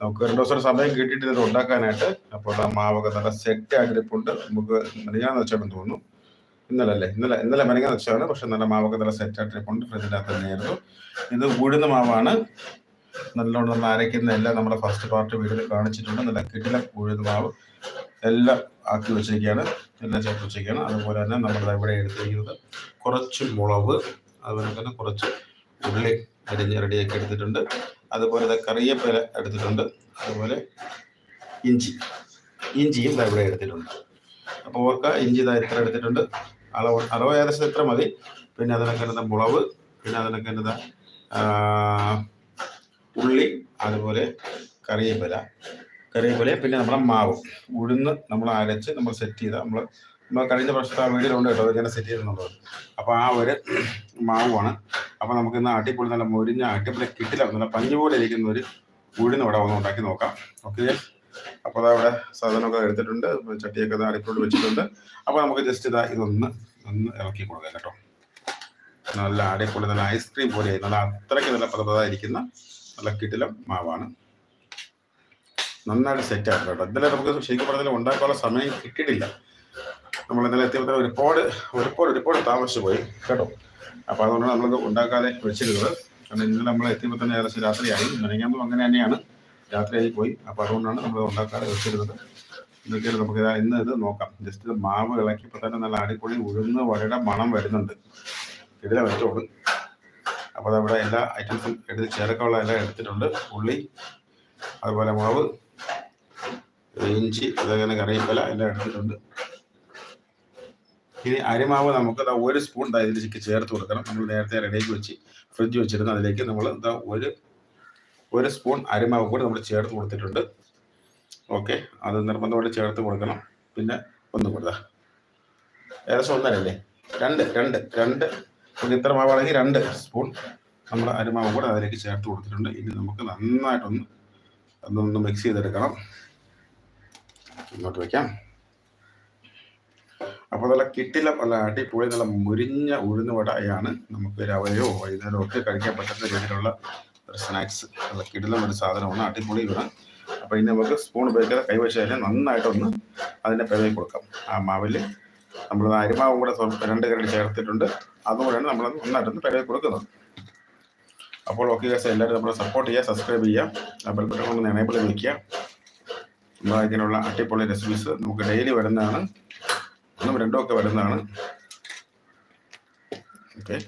നമുക്ക് രണ്ടു ദിവസം സമയം കിട്ടിയിട്ട് ഇത് ഉണ്ടാക്കാനായിട്ട് അപ്പോൾ ആ മാവക നല്ല സെറ്റ് ആയിട്ടിരിപ്പുണ്ട് നമുക്ക് മെനങ്ങാന്ന് വെച്ചാണെന്ന് തോന്നുന്നു ഇന്നലെ അല്ലേ? ഇന്നലെ ഇന്നലെ മെനങ്ങാന്ന് വെച്ചാണ്. പക്ഷെ നല്ല മാവക നല്ല സെറ്റ് ആയിട്ടിരിപ്പുണ്ട് ഫ്രിഡ്ജിനകത്ത് തന്നെയായിരുന്നു. ഇത് ഉഴുന്ന മാവാണ്. നല്ലോണം നമ്മൾ അരയ്ക്കുന്ന എല്ലാം നമ്മുടെ ഫസ്റ്റ് പാർട്ട് വീട്ടിൽ കാണിച്ചിട്ടുണ്ട്. നല്ല കിടില ഉഴുന്ന മാവ് എല്ലാം ആക്കി വെച്ചിരിക്കുകയാണ്. എല്ലാം ചേർത്ത് വെച്ചിരിക്കുകയാണ്. അതുപോലെ തന്നെ നമ്മൾ ഇവിടെ എടുത്തിരിക്കുന്നത് കുറച്ച് മുളക് അതുപോലെ തന്നെ കുറച്ച് ഉള്ളി അരിഞ്ഞ് റെഡിയാക്കി എടുത്തിട്ടുണ്ട്. അതുപോലെ കറിയപ്പല എടുത്തിട്ടുണ്ട്. അതുപോലെ ഇഞ്ചി. ഇഞ്ചിയും ഇവിടെ എടുത്തിട്ടുണ്ട്. അപ്പോൾ ഓർക്ക ഇഞ്ചി ഇതാ ഇത്ര എടുത്തിട്ടുണ്ട്. അളവ് അളവ് ഏകദേശം ഇത്ര മതി. പിന്നെ അതിനൊക്കെ മുളവ് പിന്നെ അതിനൊക്കെ എന്താ ഉള്ളി അതുപോലെ കറിവേപ്പില. കറിവേപ്പില പിന്നെ നമ്മുടെ മാവ്. ഉഴുന്ന് നമ്മൾ അരച്ച് നമ്മൾ സെറ്റ് ചെയ്ത നമ്മൾ നമ്മൾ കഴിഞ്ഞ പ്രാവശ്യത്തെ ആ വീഡിയോയിലുണ്ട് കേട്ടോ അതിങ്ങനെ സെറ്റ് ചെയ്തെന്നുള്ളത് അപ്പോൾ ആ ഒരു മാവുമാണ്. അപ്പോൾ നമുക്ക് ഇന്ന് അടിപൊളി നല്ല മൊരിഞ്ഞ അടിപൊളി കിട്ടില്ല നല്ല പഞ്ഞു പോലെ ഇരിക്കുന്ന ഒരു ഉഴുന്ന് ഇവിടെ വന്ന് ഉണ്ടാക്കി നോക്കാം. ഓക്കെ അപ്പോൾ അതാ ഇവിടെ സാധനമൊക്കെ എടുത്തിട്ടുണ്ട് ചട്ടിയൊക്കെ ഇത് അടുത്തോട്ട് വെച്ചിട്ടുണ്ട്. അപ്പോൾ നമുക്ക് ജസ്റ്റ് ഇതാ ഇതൊന്ന് ഒന്ന് ഇറക്കി കൊടുക്കാം കേട്ടോ. നല്ല അടിപൊളി നല്ല ഐസ്ക്രീം പോലെ നല്ല അത്രയ്ക്ക് നല്ല പതപതായിരിക്കുന്ന നല്ല കിട്ടിലം മാവാണ്. നന്നായിട്ട് സെറ്റ് ആക്കും കേട്ടോ. ഇന്നലെ നമുക്ക് ശരിക്കും പറഞ്ഞാൽ ഉണ്ടാക്കാനുള്ള സമയം കിട്ടിയിട്ടില്ല. നമ്മൾ ഇന്നലെ എത്തിയപ്പോൾ ഒരുപാട് ഒരുപാട് ഒരുപാട് താമസിച്ചു പോയി കേട്ടോ. അപ്പോൾ അതുകൊണ്ടാണ് നമ്മൾ ഉണ്ടാക്കാതെ വെച്ചിരുന്നത്. കാരണം ഇന്നലെ നമ്മൾ എത്തിയപ്പോൾ തന്നെ ഏകദേശം രാത്രിയായി. നനയ്ക്കുമ്പോൾ അങ്ങനെ തന്നെയാണ് രാത്രിയായി പോയി. അപ്പോൾ അതുകൊണ്ടാണ് നമ്മൾ ഉണ്ടാക്കാതെ വെച്ചിരുന്നത്. ഇതൊക്കെയാണ് നമുക്ക് ഇന്ന് ഇത് നോക്കാം. ജസ്റ്റ് മാവ് ഇളക്കിയപ്പോൾ തന്നെ നല്ല അടിപൊളി ഉഴുന്ന് വരയുടെ മണം വരുന്നുണ്ട്. ഇതിലെ വെച്ചോളൂ. അപ്പോൾ അതവിടെ എല്ലാ ഐറ്റംസും എടുത്ത് ചേർക്കാനുള്ള എല്ലാം എടുത്തിട്ടുണ്ട്. ഉള്ളി അതുപോലെ മുളക് ഇഞ്ചി അതങ്ങനെ കറിവേപ്പില എല്ലാം എടുത്തിട്ടുണ്ട്. ഇനി അരിമാവ് നമുക്ക് ദാ ഒരു സ്പൂൺ ദാ ഇതിലേക്ക് ചേർത്ത് കൊടുക്കണം. നമ്മൾ നേരത്തെ റെഡിയാക്കി വെച്ച് ഫ്രിഡ്ജ് വെച്ചിരുന്നു അതിലേക്ക് നമ്മൾ ദാ ഒരു ഒരു സ്പൂൺ അരിമാവ് കൂടി നമ്മൾ ചേർത്ത് കൊടുത്തിട്ടുണ്ട്. ഓക്കെ അത് നിർബന്ധമായിട്ട് ചേർത്ത് കൊടുക്കണം. പിന്നെ ഒന്ന് കൊടുത്താ ഏകദേശം ഒന്നരല്ലേ രണ്ട് രണ്ട് രണ്ട്. പിന്നെ ഇത്ര മാവാണെങ്കിൽ രണ്ട് സ്പൂൺ നമ്മൾ അരിമാവ് കൂടെ അതിലേക്ക് ചേർത്ത് കൊടുത്തിട്ടുണ്ട്. ഇനി നമുക്ക് നന്നായിട്ടൊന്ന് അതൊന്ന് മിക്സ് ചെയ്തെടുക്കണം. ഇങ്ങോട്ട് വയ്ക്കാം അപ്പോൾ നല്ല കിട്ടില്ല നല്ല അടിപൊളി നല്ല മുരിഞ്ഞ ഉഴുന്ന വടയാണ് നമുക്ക് രാവിലെയോ വൈകുന്നേരമോ ഒക്കെ കഴിക്കാൻ പറ്റുന്ന രീതിയിലുള്ള ഒരു സ്നാക്സ്. നല്ല കിടിലം ഒരു സാധനമാണ് അടിപൊളി ഇവിടെ അപ്പോൾ ഇനി നമുക്ക് സ്പൂൺ ഉപയോഗിക്കാതെ കൈവച്ച് നന്നായിട്ടൊന്ന് അതിന്റെ പിഴവി കൊടുക്കാം. ആ മാവിൽ നമ്മൾ അരിമാവും കൂടെ രണ്ട് കരടി ചേർത്തിട്ടുണ്ട്. അതുകൂടെയാണ് നമ്മൾ നന്നായിട്ടൊന്ന് പിഴവി കൊടുക്കുന്നത്. അപ്പോൾ ഓക്കെ ഗസ് എല്ലാവരും നമ്മളെ സപ്പോർട്ട് ചെയ്യുക സബ്സ്ക്രൈബ് ചെയ്യുക ബെൽ ബട്ടൺ എനേബിൾ വയ്ക്കുക നമ്മൾ അടിപൊളി റെസിപ്പീസ് നമുക്ക് ഡെയിലി വരുന്നതാണ്. ഒന്നും രണ്ടും ഒക്കെ വരുന്നതാണ്. ഓക്കെ.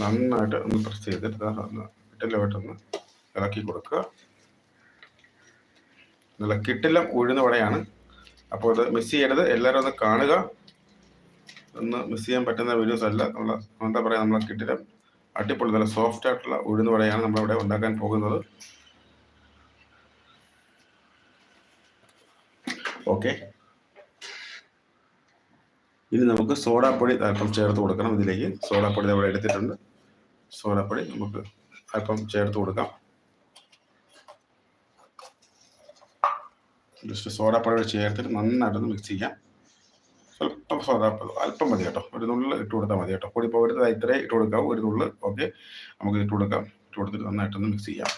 നന്നായിട്ട് ഒന്ന് പ്രസ് ചെയ്തിട്ട് ഇട്ടലോട്ടൊന്ന് ഇളക്കി കൊടുക്കുക. നല്ല കിട്ടില്ലം ഉഴുന്ന വടയാണ് അപ്പോൾ അത് മിസ് ചെയ്യരുത്. എല്ലാവരും ഒന്ന് കാണുക. ഒന്ന് മിസ് ചെയ്യാൻ പറ്റുന്ന വീഡിയോസ് അല്ല. നമ്മൾ എന്താ പറയുക നമ്മളെ കിട്ടില്ലം അടിപൊളി നല്ല സോഫ്റ്റ് ആയിട്ടുള്ള ഉഴുന്ന് വടയാണ് നമ്മളിവിടെ ഉണ്ടാക്കാൻ പോകുന്നത്. ഓക്കെ ഇനി നമുക്ക് സോഡാപ്പൊടി അല്പം ചേർത്ത് കൊടുക്കണം ഇതിലേക്ക്. സോഡാപ്പൊടി ഇവിടെ എടുത്തിട്ടുണ്ട്. സോഡാപ്പൊടി നമുക്ക് അല്പം ചേർത്ത് കൊടുക്കാം. ജസ്റ്റ് സോഡാപ്പൊടി ചേർത്തിട്ട് നന്നായിട്ടൊന്ന് മിക്സ് ചെയ്യാം. സ്വല്പം സാധാരണ അല്പം മതി കേട്ടോ. ഒരു നുള്ളിൽ ഇട്ട് കൊടുത്താൽ മതി കേട്ടോ. പൊടി ഒരു ഇത്രേ ഇട്ട് കൊടുക്കാം. ഒരു നുള്ളിൽ ഓക്കെ. നമുക്ക് ഇട്ട് കൊടുക്കാം. ഇട്ട് കൊടുത്തിട്ട് നന്നായിട്ടൊന്ന് മിക്സ് ചെയ്യാം.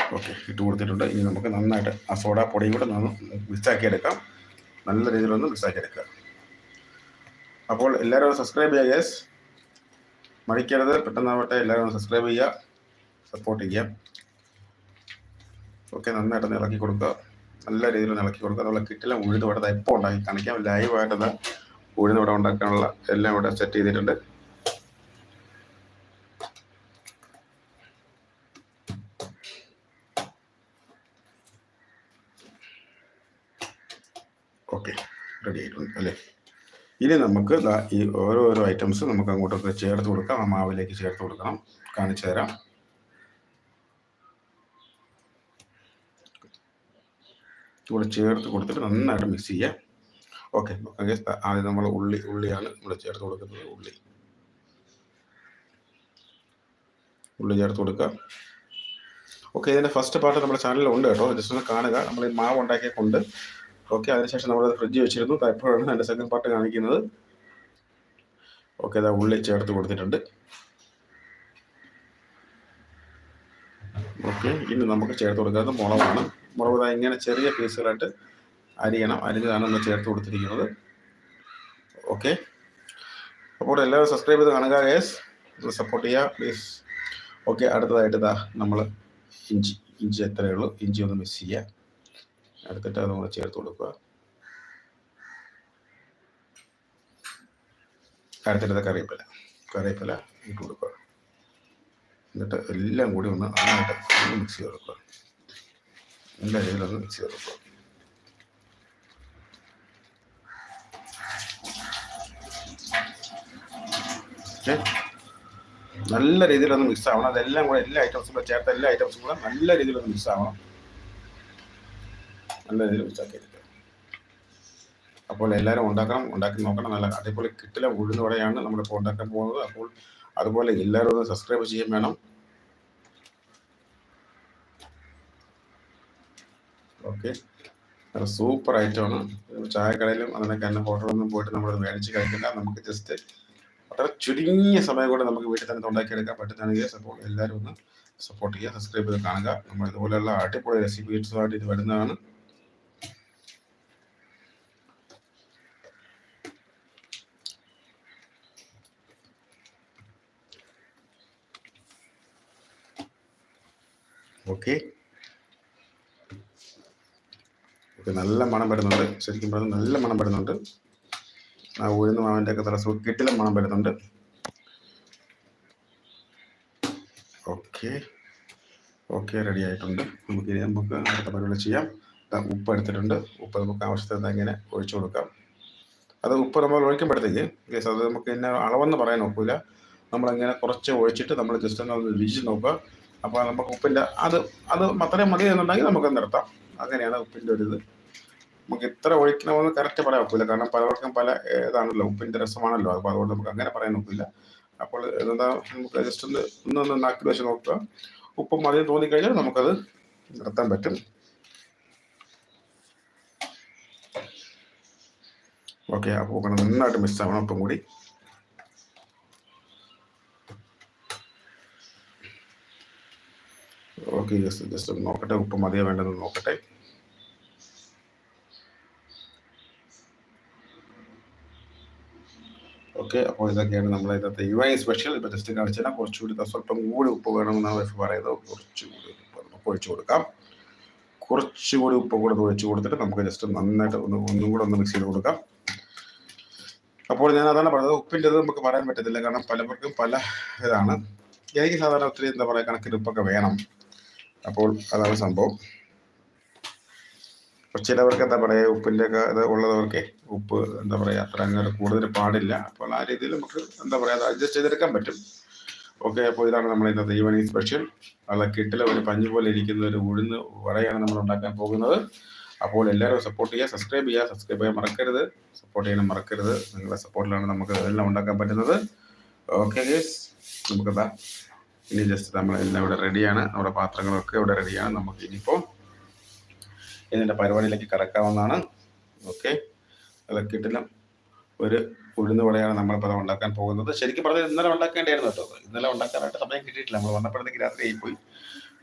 ഓക്കെ ഇട്ട് കൊടുത്തിട്ടുണ്ട്. ഇനി നമുക്ക് നന്നായിട്ട് ആ സോഡ പൊടിയും കൂടെ നന്ന് മിക്സാക്കി എടുക്കാം. നല്ല രീതിയിലൊന്ന് മിക്സാക്കി എടുക്കുക അപ്പോൾ എല്ലാവരും സബ്സ്ക്രൈബ് ചെയ്യുക യെസ് മടിക്കരുത്. പെട്ടെന്നാവട്ടെ എല്ലാവരും സബ്സ്ക്രൈബ് ചെയ്യുക. സപ്പോർട്ട് ചെയ്യാം ഓക്കെ നന്നായിട്ട് ഇളക്കി കൊടുക്കുക. നല്ല രീതിയിൽ ഇളക്കി കൊടുക്കുക. അതുപോലെ കിട്ടില്ല ഉഴുത് ഇവിടെ എപ്പോൾ ഉണ്ടാക്കി. കാണിക്കാം ലൈവായിട്ട് ഉഴുത് വട ഉണ്ടാക്കാനുള്ള എല്ലാം ഇവിടെ സെറ്റ് ചെയ്തിട്ടുണ്ട്. ഓക്കെ റെഡി ആയിട്ടുണ്ട് അല്ലേ? ഇനി നമുക്ക് ഈ ഓരോരോ ഐറ്റംസ് നമുക്ക് അങ്ങോട്ടൊക്കെ ചേർത്ത് കൊടുക്കാം. ആ മാവിലേക്ക് ചേർത്ത് കൊടുക്കണം. കാണിച്ചു തരാം. ഇവിടെ ചേർത്ത് കൊടുത്തിട്ട് നന്നായിട്ട് മിക്സ് ചെയ്യാം. ഓക്കെ ആദ്യം നമ്മൾ ഉള്ളി ഉള്ളിയാണ് നമ്മൾ ചേർത്ത് കൊടുക്കുന്നത് ഉള്ളി. ഉള്ളി ചേർത്ത് കൊടുക്കുക. ഓക്കെ ഇതിന്റെ ഫസ്റ്റ് പാർട്ട് നമ്മുടെ ചാനലിൽ ഉണ്ട് കേട്ടോ. ജസ്റ്റ് ഒന്ന് കാണുക. നമ്മൾ ഈ മാവ് ഉണ്ടാക്കിയ കൊണ്ട് ഓക്കെ അതിനുശേഷം നമ്മൾ ഫ്രിഡ്ജ് വെച്ചിരുന്നു. ഇപ്പോഴാണ് അതിന്റെ സെക്കൻഡ് പാർട്ട് കാണിക്കുന്നത്. ഓക്കെ അതാ ഉള്ളി ചേർത്ത് കൊടുത്തിട്ടുണ്ട്. ഓക്കെ ഇനി നമുക്ക് ചേർത്ത് കൊടുക്കുന്നത് മുളകാണ്. മുളക് ദാ ഇങ്ങനെ ചെറിയ പീസുകളായിട്ട് അരിയണം. അരിഞ്ഞതാണ് നമ്മൾ ചേർത്ത് കൊടുത്തിരിക്കുന്നത്. ഓക്കെ അപ്പോൾ എല്ലാവരും സബ്സ്ക്രൈബ് ചെയ്ത് കാണുക ഗേസ് സപ്പോർട്ട് ചെയ്യുക പ്ലീസ് ഓക്കെ അടുത്തതായിട്ട് ഇതാ നമ്മൾ ഇഞ്ചി. ഇഞ്ചി എത്രയേ ഉള്ളൂ. ഇഞ്ചി ഒന്ന് മിക്സ് ചെയ്യുക എടുത്തിട്ട് അത് നമ്മൾ ചേർത്ത് കൊടുക്കുക. അടുത്തിട്ട് കറിവേപ്പില. കറിവേപ്പില ഇട്ട് കൊടുക്കുക. എന്നിട്ട് എല്ലാം കൂടി ഒന്ന് നന്നായിട്ട് മിക്സ് ചെയ്ത് കൊടുക്കുക. ചെയ്ത് കൊടുക്കുക ഓക്കെ നല്ല രീതിയിലൊന്ന് മിക്സ് ആവണം. അതെല്ലാം കൂടെ എല്ലാ ഐറ്റംസും കൂടെ ചേർത്ത എല്ലാ ഐറ്റംസും കൂടെ നല്ല രീതിയിലൊന്ന് മിക്സ് ആവണം. നല്ല രീതിയിൽ മിക്സ് ആക്കി അപ്പോൾ എല്ലാവരും ഉണ്ടാക്കണം ഉണ്ടാക്കി നോക്കണം. നല്ല അതേപോലെ കിട്ടില്ല ഉഴുന്ന് നമ്മളിപ്പോൾ ഉണ്ടാക്കാൻ പോകുന്നത്. അപ്പോൾ അതുപോലെ എല്ലാവരും ഒന്ന് സബ്സ്ക്രൈബ് ചെയ്യാൻ വേണം. ഓക്കെ. സൂപ്പർ ഐറ്റമാണ് ചായക്കടയിലും അതിനൊക്കെ തന്നെ ഹോട്ടലൊന്നും പോയിട്ട് നമ്മൾ മേടിച്ച് കഴിക്കില്ല നമുക്ക് ജസ്റ്റ് വളരെ ചുരുങ്ങിയ സമയം കൊണ്ട് നമുക്ക് വീട്ടിൽ തന്നെ ഉണ്ടാക്കിയെടുക്കാൻ പറ്റുന്നതാണെങ്കിൽ സപ്പോർട്ട് എല്ലാവരും ഒന്ന് സപ്പോർട്ട് ചെയ്യുക സബ്സ്ക്രൈബ് ചെയ്ത് കാണുക. നമ്മൾ ഇതുപോലെയുള്ള അടിപൊളി റെസിപ്പീസുമായിട്ട് ഇത് വരുന്നതാണ്. ഓക്കെ. ഓക്കെ നല്ല മണം വരുന്നുണ്ട്. ശരിക്കും പറഞ്ഞാൽ നല്ല മണം വരുന്നുണ്ട്. ആ ഉഴുന്ന് മാവിന്റെ ഒക്കെ തടസ്സം കിട്ടില മണം വരുന്നുണ്ട്. ഓക്കെ. ഓക്കെ റെഡി ആയിട്ടുണ്ട്. നമുക്ക് ഇനി നമുക്ക് അടുത്ത പരിപാടി ചെയ്യാം. ഉപ്പ് എടുത്തിട്ടുണ്ട്. ഉപ്പ് നമുക്ക് ആവശ്യത്തിന് ഇങ്ങനെ ഒഴിച്ചു കൊടുക്കാം. അത് ഉപ്പ് നമ്മൾ ഒഴിക്കുമ്പോഴത്തേക്ക് യെസ് അത് നമുക്ക് ഇന്ന അളവെന്ന് പറയാൻ നോക്കില്ല നമ്മളിങ്ങനെ കുറച്ച് ഒഴിച്ചിട്ട് നമ്മൾ ജസ്റ്റ് ഒന്ന് രുചിച്ച് നോക്കുക. അപ്പോൾ നമുക്ക് ഉപ്പിന്റെ അത് അത് അത്രയും മതി എന്നുണ്ടെങ്കിൽ നമുക്ക് നിർത്താം. അങ്ങനെയാണ് ഉപ്പിന്റെ ഒരു ഇത് നമുക്ക് ഇത്ര ഒഴിക്കണമെന്ന് കറക്റ്റ് പറയാൻ ഒക്കില്ല. കാരണം പലവർക്കും പല ഇതാണല്ലോ ഉപ്പിന്റെ രസമാണല്ലോ. അപ്പോൾ അതുകൊണ്ട് നമുക്ക് അങ്ങനെ പറയാൻ ഒക്കില്ല. അപ്പോൾ എന്താ നമുക്ക് ജസ്റ്റ് ഒന്ന് ഒന്ന് നാക്കിൽ വെച്ച് നോക്കുക. ഉപ്പ് മതി തോന്നിക്കഴിഞ്ഞാൽ നമുക്കത് നിർത്താൻ പറ്റും. ഓക്കെ അപ്പോൾ അങ്ങനെ നന്നായിട്ട് മിക്സ് ആവണം ഉപ്പും കൂടി. ഓക്കെ ജസ്റ്റ് ജസ്റ്റ് ഒന്ന് നോക്കട്ടെ. ഉപ്പ് മതിയോ വേണ്ടതെന്ന് നോക്കട്ടെ. ഓക്കെ അപ്പോൾ ഇതൊക്കെയാണ് നമ്മൾ ഇന്നത്തെ ഐ സ്പെഷ്യൽ ഇപ്പോൾ ജസ്റ്റ് കാണിച്ചാൽ കുറച്ചുകൂടി സ്വല്പം കൂടി ഉപ്പ് വേണമെന്നാണ് വൈഫ് പറയുന്നത്. കുറച്ചുകൂടി ഉപ്പ് നമുക്ക് ഒഴിച്ചു കൊടുക്കാം. കുറച്ചുകൂടി ഉപ്പ് കൂടെ ഒഴിച്ചു കൊടുത്തിട്ട് നമുക്ക് ജസ്റ്റ് നന്നായിട്ട് ഒന്ന് ഒന്നും കൂടെ ഒന്ന് മിക്സ് ചെയ്ത് കൊടുക്കാം. അപ്പോൾ ഞാൻ അതാണ് പറഞ്ഞത്. ഉപ്പിന്റെ നമുക്ക് പറയാൻ പറ്റത്തില്ല. കാരണം പലവർക്കും പല ഇതാണ്. എനിക്ക് സാധാരണ ഒത്തിരി എന്താ പറയുക കണക്കിന് ഉപ്പൊക്കെ വേണം. അപ്പോൾ അതാണ് സംഭവം. ചിലവർക്ക് എന്താ പറയുക ഉപ്പിന്റെ ഒക്കെ ഇത് ഉള്ളതവർക്ക് ഉപ്പ് എന്താ പറയുക അത്ര അങ്ങനെ കൂടുതൽ പാടില്ല. അപ്പോൾ ആ രീതിയിൽ നമുക്ക് എന്താ പറയുക അത് അഡ്ജസ്റ്റ് ചെയ്തെടുക്കാൻ പറ്റും. ഓക്കെ അപ്പോൾ ഇതാണ് നമ്മൾ ഇന്നത്തെ ഈവനിങ് സ്പെഷ്യൽ. നല്ല കിട്ടിൽ ഒരു പഞ്ഞു പോലെ ഇരിക്കുന്ന ഒരു ഉഴുന്ന് വടയാണ് നമ്മൾ ഉണ്ടാക്കാൻ പോകുന്നത്. അപ്പോൾ എല്ലാവരും സപ്പോർട്ട് ചെയ്യുക സബ്സ്ക്രൈബ് ചെയ്യുക സബ്സ്ക്രൈബ് ചെയ്യാൻ മറക്കരുത്. സപ്പോർട്ട് ചെയ്യാൻ മറക്കരുത്. നിങ്ങളുടെ സപ്പോർട്ടിലാണ് നമുക്ക് എല്ലാം ഉണ്ടാക്കാൻ പറ്റുന്നത്. ഓക്കെ ഗേസ് നമുക്കതാ ഇനി ജസ്റ്റ് നമ്മൾ എല്ലാം ഇവിടെ റെഡിയാണ് നമ്മുടെ പാത്രങ്ങളൊക്കെ ഇവിടെ റെഡിയാണ് നമുക്ക് ഇനിയിപ്പോൾ ഇതിന്റെ പരിപാടിയിലേക്ക് കിടക്കാവുന്നതാണ്. ഓക്കെ. അതൊക്കെ ഒരു ഉഴുന്ന് വടയാണ് നമ്മളിപ്പോൾ അത് ഉണ്ടാക്കാൻ പോകുന്നത്. ശരിക്കും പറഞ്ഞാൽ ഇന്നലെ ഉണ്ടാക്കേണ്ടിയായിരുന്നു കേട്ടോ. ഇന്നലെ ഉണ്ടാക്കാനായിട്ട് സമയം കിട്ടിയിട്ടില്ല. നമ്മൾ വന്നപ്പോഴത്തേക്ക് രാത്രി ആയിപ്പോയി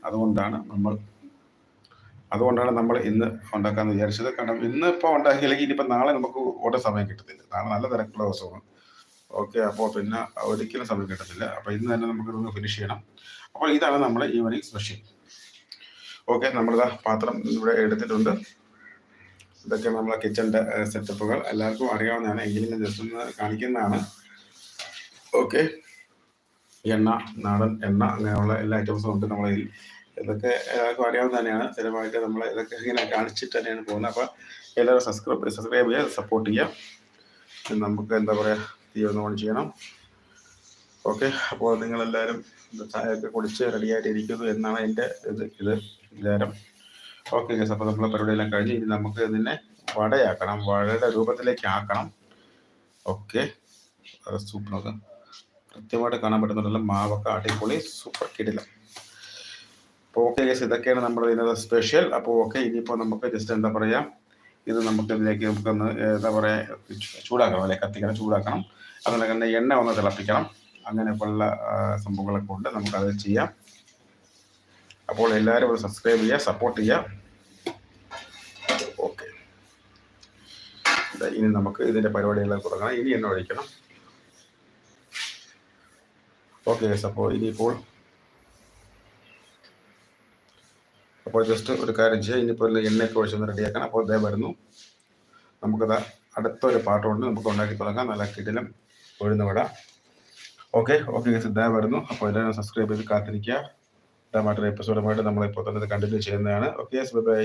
അതുകൊണ്ടാണ് നമ്മൾ അതുകൊണ്ടാണ് നമ്മൾ ഇന്ന് ഉണ്ടാക്കാമെന്ന് വിചാരിച്ചത്. കാരണം ഇന്ന് ഇപ്പോൾ ഉണ്ടാക്കിയില്ലെങ്കിൽ ഇനിയിപ്പോൾ നാളെ നമുക്ക് ഓരോ സമയം കിട്ടത്തില്ല. നാളെ നല്ല തിരക്കുള്ള ദിവസമാണ്. ഓക്കെ അപ്പോൾ പിന്നെ ഒരിക്കലും സമയം കിട്ടത്തില്ല. അപ്പോൾ ഇന്ന് തന്നെ നമുക്ക് ഇതൊന്ന് ഫിനിഷ് ചെയ്യണം. അപ്പോൾ ഇതാണ് നമ്മുടെ ഈവനിങ് സ്പെഷ്യൽ ഓക്കെ നമ്മളിതാ പാത്രം ഇവിടെ എടുത്തിട്ടുണ്ട്. ഇതൊക്കെ നമ്മളെ കിച്ചന്റെ സെറ്റപ്പുകൾ എല്ലാവർക്കും അറിയാവുന്നതാണ്. എങ്കിലും ഞാൻ ജസ്റ്റ് ഒന്ന് കാണിക്കുന്നതാണ്. ഓക്കെ. എണ്ണ നാടൻ എണ്ണ അങ്ങനെയുള്ള എല്ലാ ഐറ്റംസും ഉണ്ട് നമ്മളെ കയ്യിൽ. ഇതൊക്കെ എല്ലാവർക്കും അറിയാവുന്ന തന്നെയാണ്. സ്ഥിരമായിട്ട് നമ്മൾ ഇതൊക്കെ ഇങ്ങനെ കാണിച്ചിട്ട് തന്നെയാണ് പോകുന്നത്. അപ്പോൾ എല്ലാവരും സബ്സ്ക്രൈബ് സബ്സ്ക്രൈബ് ചെയ്യുക സപ്പോർട്ട് ചെയ്യുക. നമുക്ക് എന്താ പറയുക തീ ഒന്ന് ഓൺ ചെയ്യണം. ഓക്കെ. അപ്പോൾ നിങ്ങളെല്ലാവരും ചായയൊക്കെ കുടിച്ച് റെഡിയായിട്ട് ഇരിക്കുന്നു എന്നാണ് എന്റെ ഇത് ഇത് വിചാരം. ഓക്കെ ഗസ് അപ്പോൾ നമ്മളെ പരിപാടിയെല്ലാം കഴിഞ്ഞ് ഇനി നമുക്ക് ഇതിനെ വടയാക്കണം വടയുടെ രൂപത്തിലേക്ക് ആക്കണം ഓക്കെ സൂപ്പർ നോക്കാം. കൃത്യമായിട്ട് കാണാൻ പറ്റുന്നുണ്ടല്ലോ മാവൊക്കെ അടിപൊളി സൂപ്പർ കിടിലം. അപ്പോൾ ഓക്കെ ഗസ് ഇതൊക്കെയാണ് നമ്മുടെ ഇതിനകത്ത് സ്പെഷ്യൽ അപ്പോൾ ഓക്കെ ഇനിയിപ്പോൾ നമുക്ക് ജസ്റ്റ് എന്താ പറയുക ഇത് നമുക്ക് ഇതിലേക്ക് നമുക്കൊന്ന് എന്താ പറയുക ചൂടാക്കണം അല്ലെ? കത്തിക്കണം ചൂടാക്കണം. തന്നെ എണ്ണ ഒന്ന് തിളപ്പിക്കണം. അങ്ങനെയൊക്കെയുള്ള ആ, സംഭവങ്ങളൊക്കെ ഉണ്ട്. നമുക്കത് ചെയ്യാം. അപ്പോൾ എല്ലാവരും ഒന്ന് സബ്സ്ക്രൈബ് ചെയ്യുക സപ്പോർട്ട് ചെയ്യുക. ഓക്കെ ഇനി നമുക്ക് ഇതിന്റെ പരിപാടികളൊക്കെ തുടങ്ങണം. ഇനി എന്നെ ഒഴിക്കണം ഓക്കെ അപ്പോൾ ഇനിയിപ്പോൾ അപ്പോൾ ജസ്റ്റ് ഒരു കാര്യം ചെയ്യാം. ഇനിയിപ്പോൾ എണ്ണയൊക്കെ ഒഴിച്ചൊന്ന് റെഡിയാക്കണം അപ്പോൾ ഇതേ വരുന്നു. നമുക്കത് അടുത്തൊരു പാട്ടുണ്ട് നമുക്ക് ഉണ്ടാക്കി തുടങ്ങാം. നല്ല കിടിലം വിട. ഓക്കെ ഓക്കെ ഇതേ വരുന്നു. അപ്പോൾ എല്ലാവരും സബ്സ്ക്രൈബ് ചെയ്ത് കാത്തിരിക്കുക. മറ്റൊരു എപ്പിസോഡുമായിട്ട് നമ്മളിപ്പോൾ തന്നെ കണ്ടിന്യൂ ചെയ്യുന്നതാണ്. Okay bye